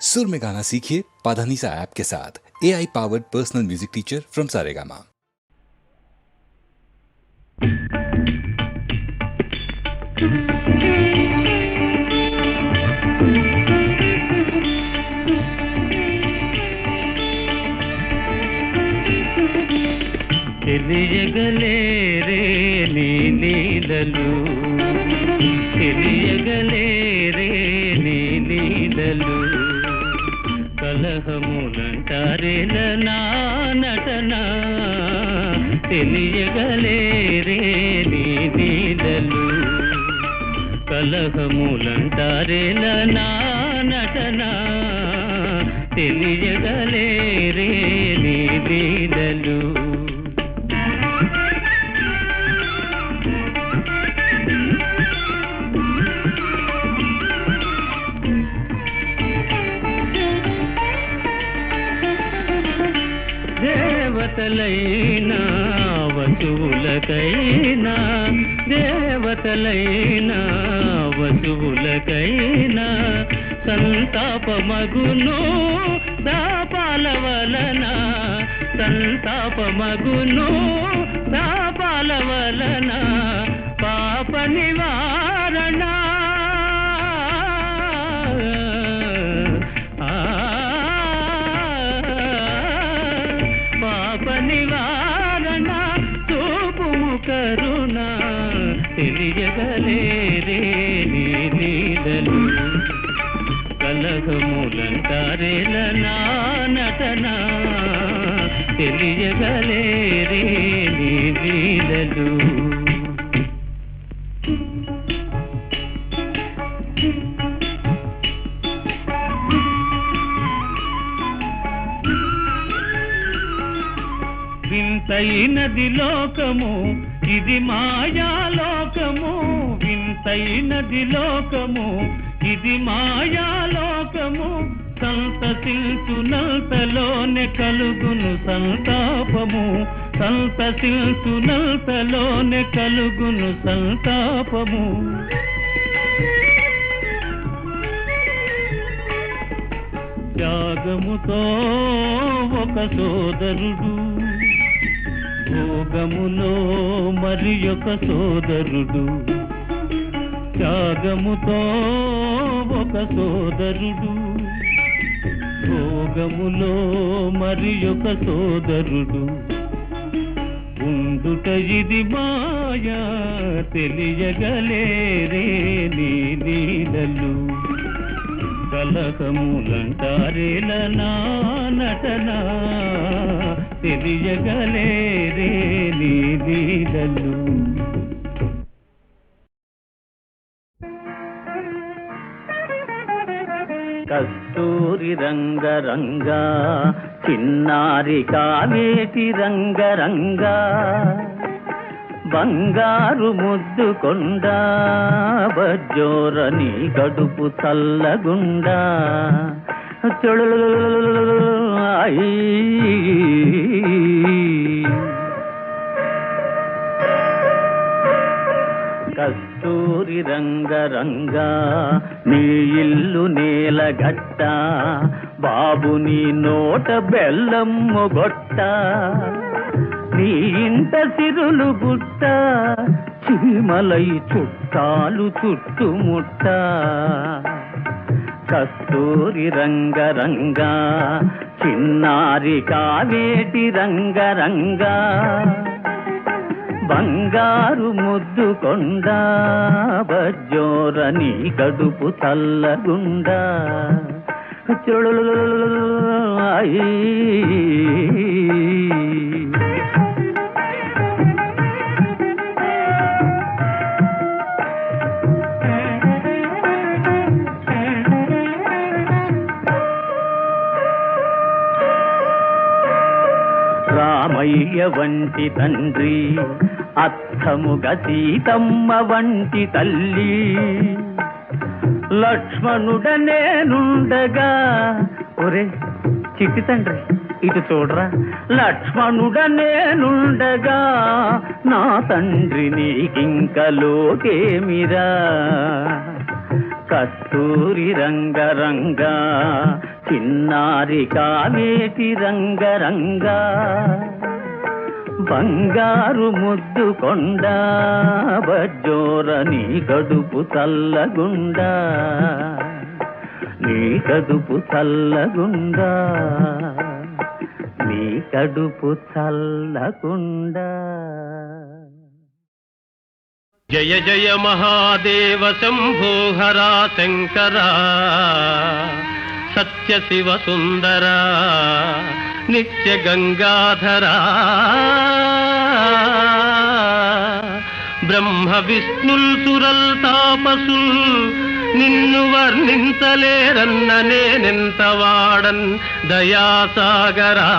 सुर में गाना सीखिए पाधानीसा ऐप के साथ A I powered personal music teacher from Saregama తెలియగలేరే నీ లీలలు తెలియగలేరే నీ లీలలు కలహములంటారేల నా నటన? తెలియగలేరే నీ లీలలు కలహములంటారేల నా నటన? తెలియగలేరే నీ లీలలు దేవతలైనా వసువులకైనా దేవతలైనా వసువులకైనా సంతాపమగును దాపాల వలన సంతాపమగును దాపాల వలన పాప నివా కలహములంటారేల నా నటన? తెలియగలేరే నీ లీలలు వింతైనది లోకము ఇది మాయాలోకము. వింతైనది లోకము ఇది మాయాలోకము. సంతసిల్చునంతలోనే కలుగును సంతాపము. సంతసిల్చునంతలోనే కలుగును సంతాపము. త్యాగముతో ఒక సోదరుడు భోగములో మరి ఒక సోదరుడు. త్యాగముతో ఒక సోదరుడు భోగములో మరి ఒక సోదరుడు. ఉండుట ఇది మాయా తెలియగలేరే నీ లీలలు కలకములంటారేల నా నటన తెలియగలేరే నీ లీలలు కస్తూరి రంగరంగా చిన్నారి కావేటి రంగరంగా. బంగారు ముద్దు కొండ బజ్జోరని గడుపు చల్లగుండా. చెడు అయ్యి రంగ రంగా నీ ఇల్లు నేలగట్ట బాబు నీ నోట బెల్లం గొట్ట నీ ఇంట సిరులు గుట్ట చీమలై చుట్టాలు చుట్టుముట్ట. కస్తూరి రంగరంగా చిన్నారి కావేటి రంగరంగా. బంగారు ముద్దు కొండా బజ్జోరని గడుపు తల్లగుండా. చెడు రామయ్య వంటి తండ్రి అత్తముగ సీతమ్మ వంటి తల్లి. లక్ష్మణుడనే నుండగా. ఒరే చిట్టి తండ్రి ఇటు చూడరా. లక్ష్మణుడనే నుండగా. నా తండ్రి నీకింక లోకేమిరా? కస్తూరి రంగరంగా చిన్నారి కావేటి రంగరంగా. బంగారు ముద్దు కొండ బజ్జోరని గడుపు తల్లగుండా నీ కడుపు చల్లగుండా నీ కడుపు చల్లగుండా. జయ జయ మహాదేవ శంభోహరా శంకరా సత్య శివ సుందరా. నిత్య గంగాధరా. బ్రహ్మ విష్ణుల్ సురల్ తాపసుల్ నిన్ను వర్ణించలేరన్న నేనెంత వాడన్ దయాసాగరా.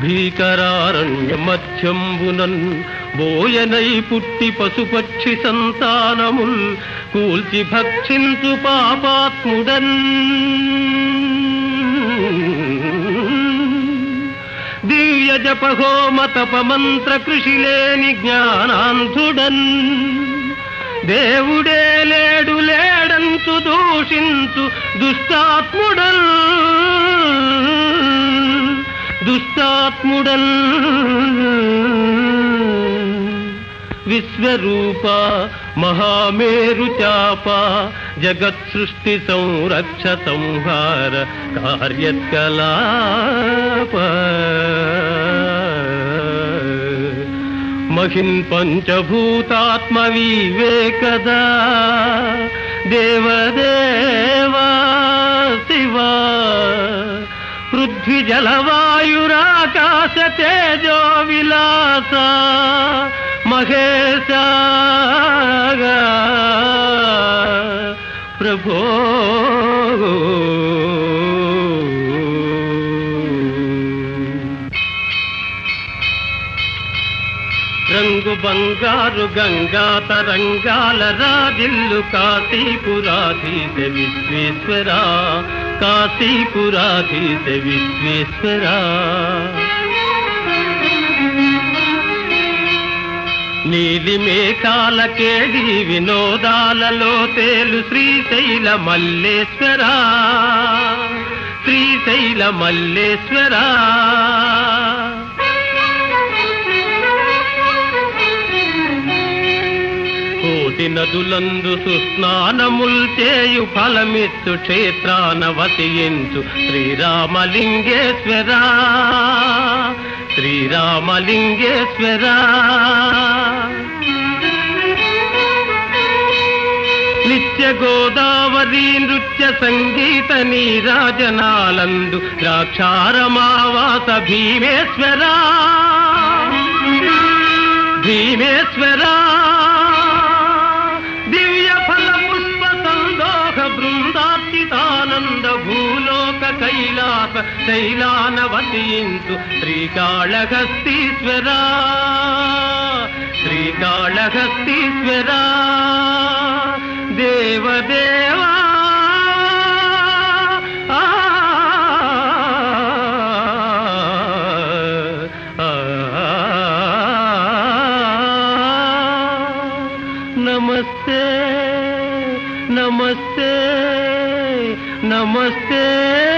భీకరారణ్య మధ్యంబునన్ బోయనై పుట్టి పశుపక్షి సంతానముల్ కూల్చి భక్షించు పాపాత్ముడన్. దివ్య జపహోమ తపమంత్ర కృషి లేని జ్ఞానాంధుడన్. దేవుడే లేడు లేడంచు దూషించు దుష్టాత్ముడల్ దుష్టాత్ముడల్ विश्वरूपा महामेरुचापा जगत्सृष्टिसंरक्ष संहार कार्यकलाप महिन् पञ्चभूतात्मविवेकदा देवदेवा शिवा। पृथ्वीजलवायुराकाश तेजो विलासा మహేశ ప్రభో రంగు బంగారు గంగా తరంగాల రాజిల్లు కాశీపురాధీశ విశ్వేశ్వరా కాశీపురాధీశ విశ్వేశ్వరా. నీలి మేఘాల కేడి వినోదాలలో తేలు శ్రీశైల మల్లేశ్వరా. శ్రీశైల మల్లేశ్వరా. కోటి నదులందు సుస్నానముల్ చేయు ఫలమిత్తు క్షేత్రాన వసియించు శ్రీరామలింగేశ్వరా. శ్రీరామలింగేశ్వర. నిత్య గోదావరి నృత్య సంగీత నీరాజనాలందు ద్రాక్షారమావాస భీమేశ్వరా. భీమేశ్వరా. శైలాన వసించు శ్రీకాళహస్తీశ్వరా. శ్రీకాళహస్తీశ్వరా. దేవదేవా. నమస్తే. నమస్తే. నమస్తే.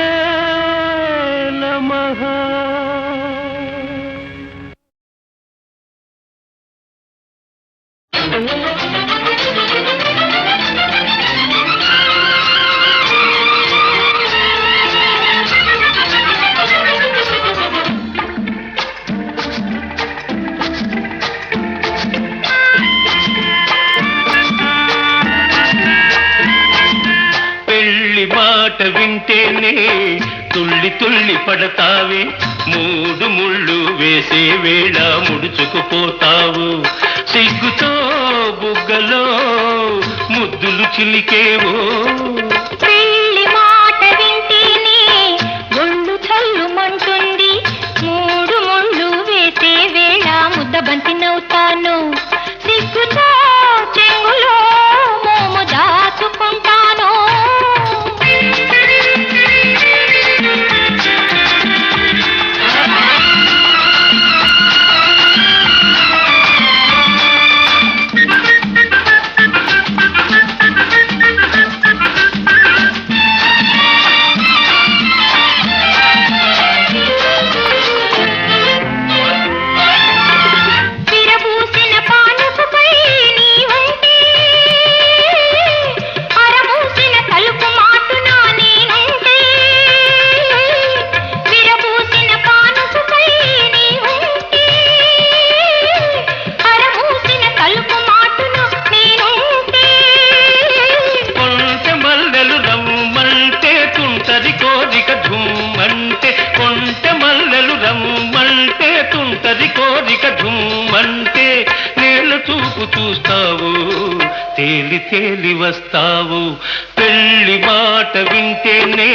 భయపడతావే మూడు ముళ్ళు వేసే వేళ ముడుచుకుపోతావు. సిగ్గుతో బుగ్గలో ముద్దులు చిలికేవో. పెళ్ళి మాట వింటేనే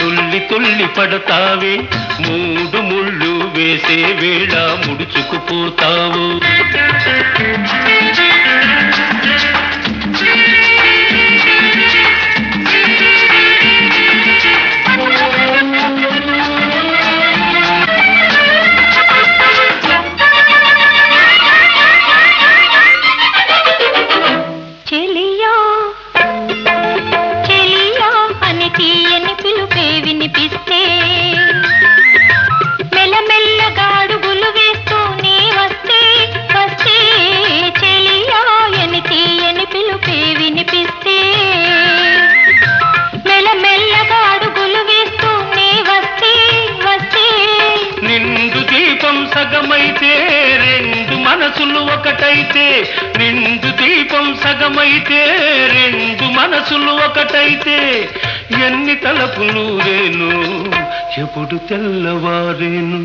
తుల్లి తుల్లి పడతావే. మూడు ముళ్ళు వేసే వేళ ముడుచుకుపోతావు ఒకటైతే నిండు దీపం సగమైతే రెండు మనసులు ఒకటైతే ఎన్ని తలపులు రేను ఎప్పుడు తెల్లవారేను.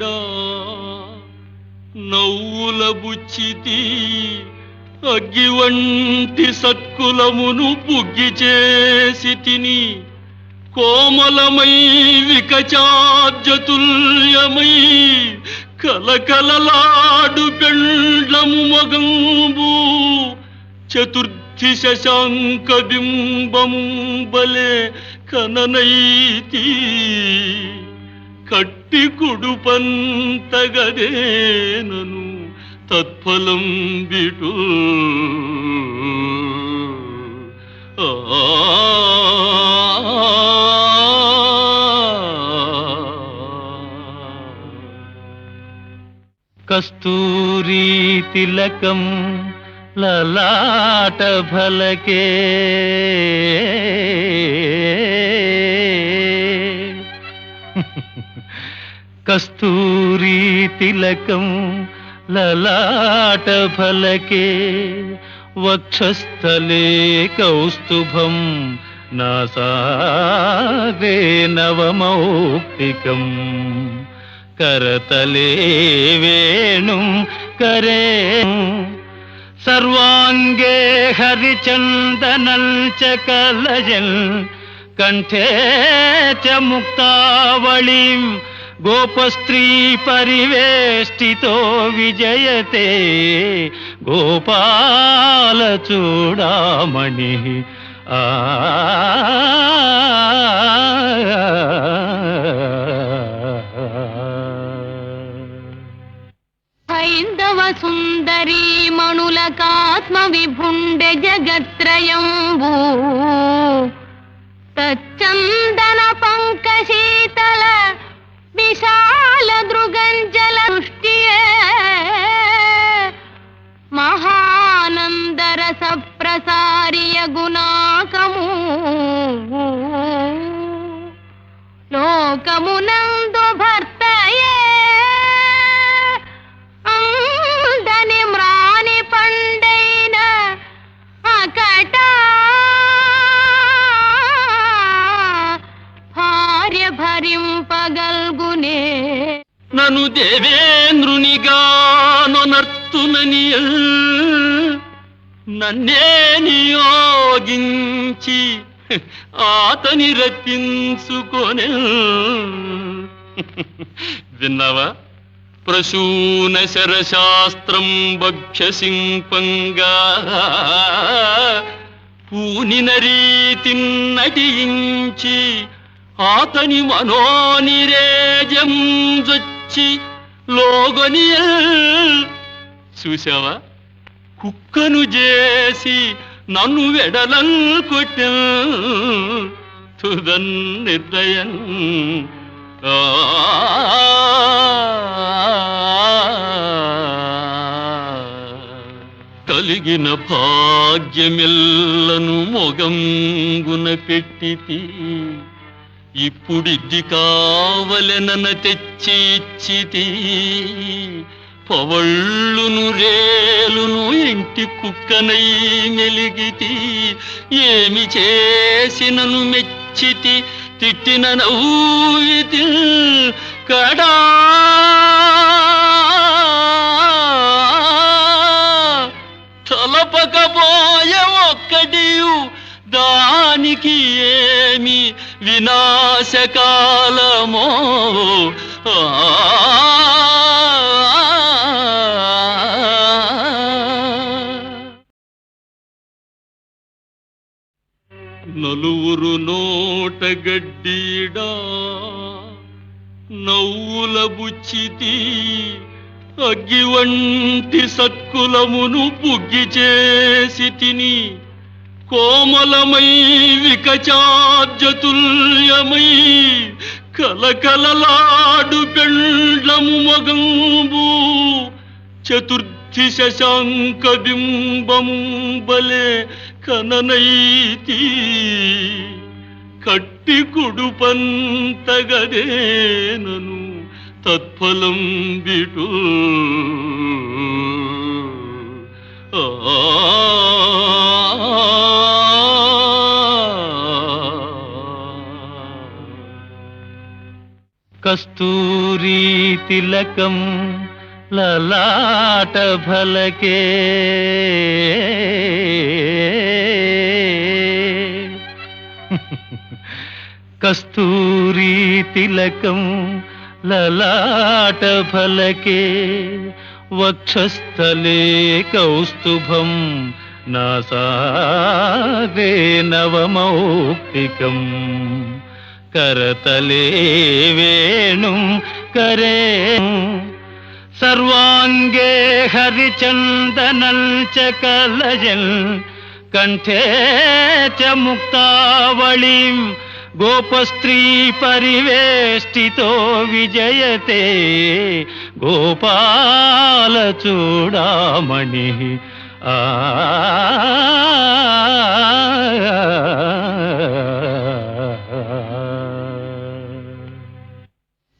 నోటగడ్డీడా నవ్వుల బుచ్చితి అగ్గి వంటి సత్కులమును పుగ్గి చేసి తిని కోమలమై వికచార్జతుల్యమై కలకలలాడు పెండ్లము మగంబు చతుర్థి శశాంక బింబము బలే కననైతి. కట్టి కుడుపంతగదేనను తత్ఫలం బిటు కస్తూరీ తిలకం లలాట భలకే. కస్తూరీ తిలకం లలాట ఫలకే వక్షస్థలే కౌస్తుభం నాసాదే నవమౌక్తికం. కరతలే వేణుం కరే. సర్వాంగే హరిచందనల్చ కలజల్. కంఠే చ ముక్తావళిం గోపస్త్రీ పరివేష్టితో విజయతే గోపాల చూడమణి ఆ హైందవ సుందరీ మణులకాత్మ విభుండ జగత్రయంబు. తచ్చందన పంక శీతల విశాల దృగంజల దృష్టియే మహానందరస ప్రసారియ గుణాకము. లోకమునందు భర్తయే. నన్నే నియోగించి ఆతని రప్పించుకొని. విన్నావా? ప్రసూన శరశాస్త్రం భక్ష్యసింపంగా పూనిన రీతి నటించి ఆతని మనోనిరేజం జొచ్చి లోగని చూసావా కుక్కను చేసి నన్ను వెడలం కొట్ట. తుదన్ నిర్దయన్ కలిగిన భాగ్యమెల్లను మొగంగున పెట్టితి. ఇప్పుడిద్ది కావలెనన తెచ్చి ఇచ్చితి. పవళ్ళును రేలును ఇంటి కుక్కనై మెలిగితి ఏమి చేసినను మెచ్చితి తిట్టిన నవ్వితి కడా. తలపకపోయే ఒక్కటి దానికి ఏమి వినాశకాలమో? ఆ నలువురు నోట గడ్డీడా నవ్వుల బుచ్చితి అగ్గి వంటి సత్కులమును బుగ్గి చేసి తిని కోమలమై వికచార్జతుల్యమై కలకలలాడు పెండ్లము మగంబు. చతుర్థి శశాంక బింబము బలే కననైతి కట్టి కుడుపంతగదేనను తత్ఫలం బిటు. ఆ. కస్తూరీ తిలకం లలాట ఫలకే కస్తూరి తిలకం లలాట ఫలకే వక్షస్థలే కౌస్తుభం నాసాదే నవమౌక్తికం కరతలే వేణుం కరే సర్వాంగే హరిచందనల్ చ కలయల్ కంఠే చ ముక్తావళిం గోపస్త్రీ పరివేష్టితో విజయతే గోపాల చూడామణి. ఆ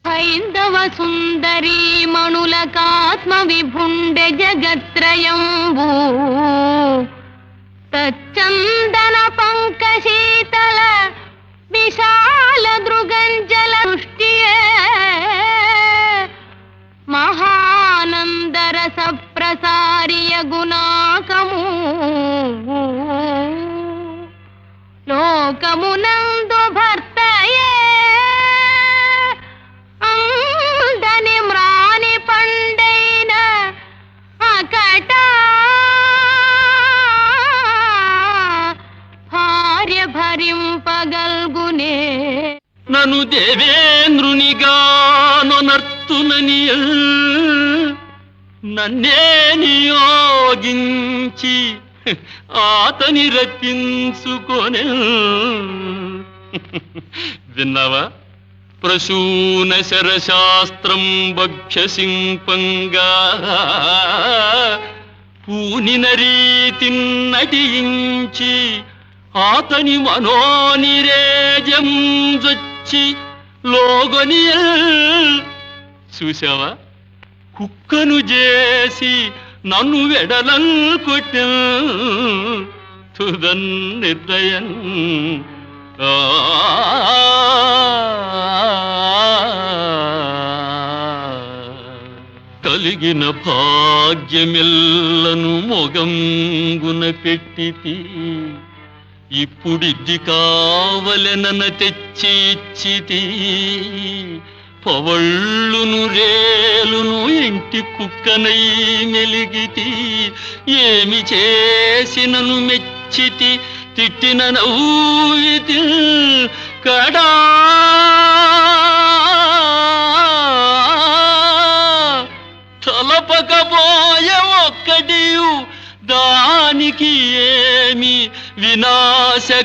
హైందవ సుందరీ మణులకాత్మ విభుండె జగత్రయంబూ. తచ్చందన పంక శీతల విశాల దృగంజల దృష్టియే మహానందరస ప్రసారియ గుణాకము. లోకమునందు నను దేవేంద్రునిగానొనర్తునని నన్నే నియోగించి ఆతని రప్పించుకొనే. విన్నావా? ప్రసూన శరశాస్త్రం భక్ష్యసింపంగా పూనిన రీతి నటించి ఆతని మనోనిరేజం జొచ్చి వచ్చి లోగని చూసావా కుక్కను చేసి నన్ను వెడలం కొట్టం తుదన్ నిర్దయన్. ఆ. కలిగిన భాగ్యమెల్లను మొగంగున పెట్టితి ఇప్పుడిద్ది కావలెనన తెచ్చి ఇచ్చితి పవళ్ళును రేలును ఇంటి కుక్కనై మెలిగితి. ఏమి చేసినను మెచ్చితి. తిట్టిన నవ్వితి కడా. తలపకపోయే ఒక్కటి దానికి ఏమి వినాశకాలమో?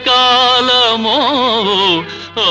ఆ